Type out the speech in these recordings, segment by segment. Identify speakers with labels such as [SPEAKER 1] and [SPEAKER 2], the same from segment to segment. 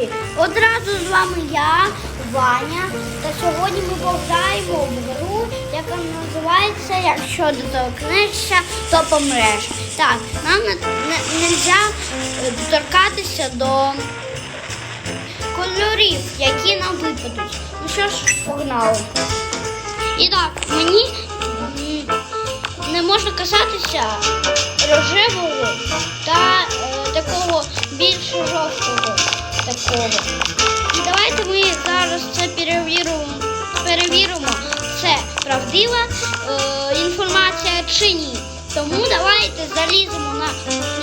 [SPEAKER 1] друзі! Одразу з вами я, Ваня. Та сьогодні ми пограємо в гру, яка називається Якщо доторкнешся, то помреш. Так, нам не, не, нельзя е, доторкатися до кольорів, які нам випадуть. Ну що ж, погнали. І так, мені не можна касатися рожевого та правдива е, інформація чи ні. Тому давайте заліземо на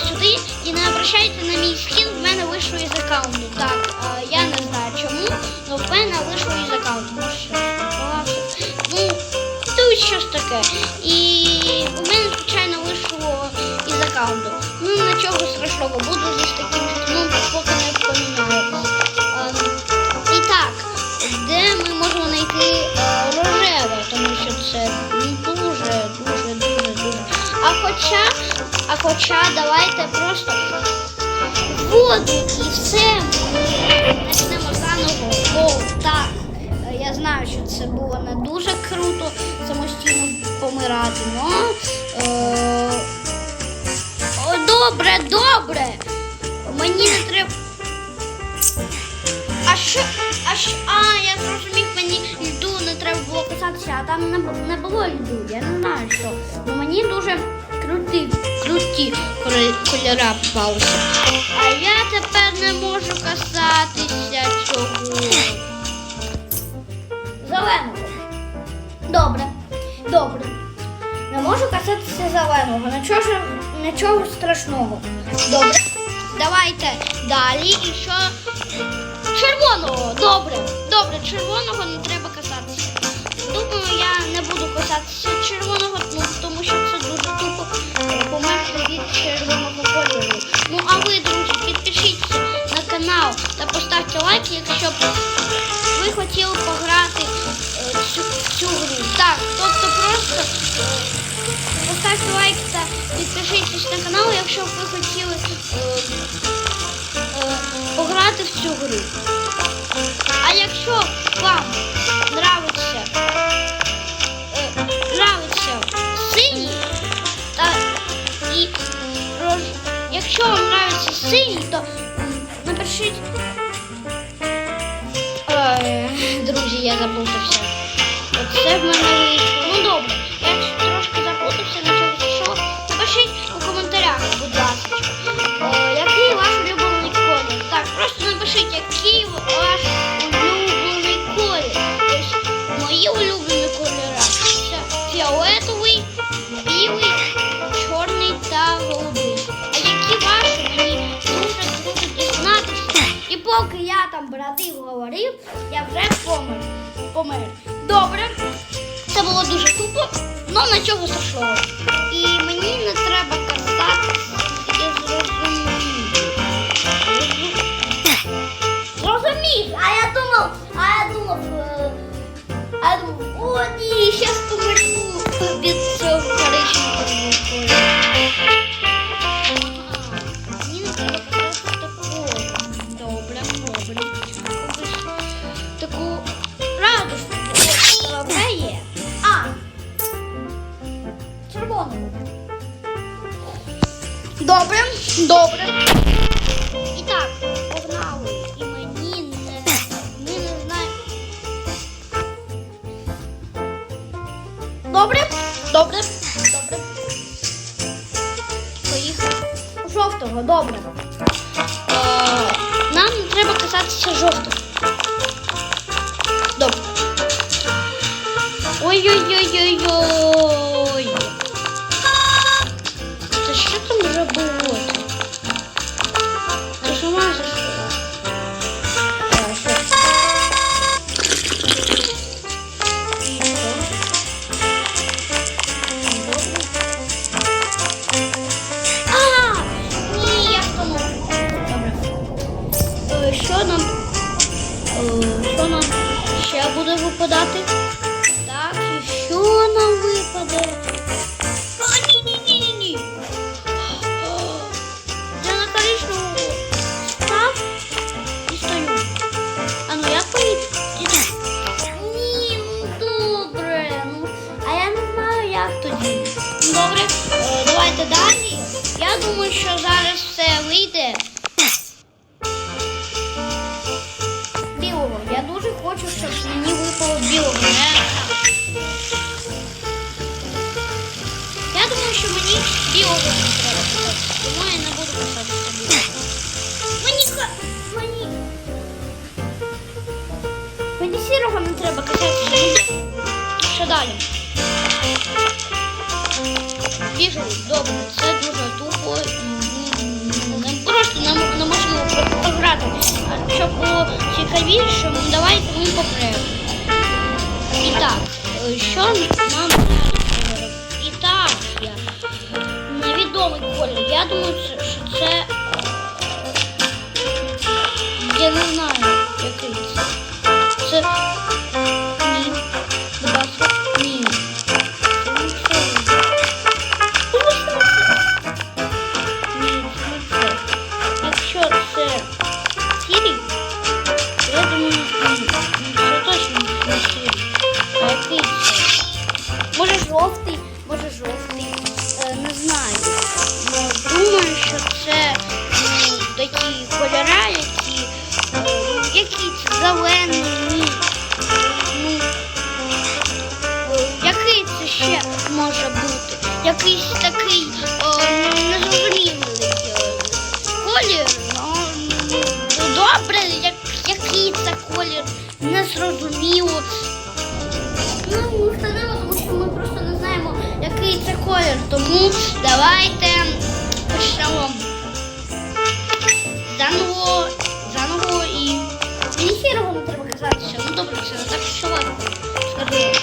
[SPEAKER 1] сюди і не обращайте на мій скін, в мене вийшло із аккаунту. Так, е, я не знаю чому, але в мене вийшло із аккаунту. Ну, ну, тут щось таке. І у мене, звичайно, вийшло із аккаунту. Ну, нічого страшного, буду зі таким ну, поки не поміняю. Ем, і так, де ми можемо знайти е, дуже, дуже, дуже, дуже. А хоча, а хоча, давайте просто воду і все. Почнемо заново. О, так. Я знаю, що це було не дуже круто самостійно помирати, але е, о, добре, добре. Мені не треба. А що? А що? А, я зрозумів, мені касатися, а там не, було льду. Я не знаю що. Ну мені дуже круті, круті кольора попалися. А я тепер не можу касатися цього. Зеленого. Добре, добре. Не можу касатися зеленого. Нічого, нічого страшного. Добре. Давайте далі. І що? Червоного. Добре. Добре, червоного не треба не буду касатися червоного, ну, тому що це дуже тупо е, від червоного кольору. Ну а ви, друзі, підпишіться на канал та поставте лайк, якщо б ви хотіли пограти е, цю, цю гру. Так, тобто просто е, поставте лайк та підпишіться на канал, якщо б ви хотіли е, е, пограти в цю гру. А якщо вам нравиться, я заплутався. Оце в мене. Ну добре, я трошки заплутався, нічого що. Напишіть у коментарях, будь ласка. Е, який ваш улюблений колір? Так, просто напишіть, який ваш улюблений колір. Ось мої улюблені кольори. Це фіолетовий, білий, чорний та голубий. А які ваші мені дуже круто дізнатися. І поки я там братів говорив, я вже помер. Помер. Добре. Це було дуже тупо, але нічого страшного. І мені не треба казати, я зрозумів. Зрозумів, а я думав, а я думав, е, а я думав, о ні, щас помру від цього Добре, добре, добре. Поїхали. Жовтого, добре. Е, нам треба касатися жовтого. Добре. Ой-ой-ой-ой-ой. випадати. Так, і що нам випаде? А, ні-ні-ні-ні-ні. Я на коричневу став і стою. А ну як поїду? Ні, ну добре. Ну, а я не знаю, як тоді. Ну, добре, е, давайте далі. Я думаю, що зараз все вийде. Не. Мені сірого не треба казати. Що далі? Біжу, добре, це дуже тупо. Не, просто не, м- неможливо просто пограти. А щоб було цікавіше, давайте ми попремо. І так, що нам кольори, які, ну, які зелений. Ну, який це ще може бути? Якийсь такий о, незрозумілий е, колір. Ну, ну, добре, як, який це колір, незрозуміло. Ну, ми встановимо, тому що ми просто не знаємо, який це колір. Тому давайте почнемо. Не треба казатися. Ну добре, все, так що легко. Скажу, скажу.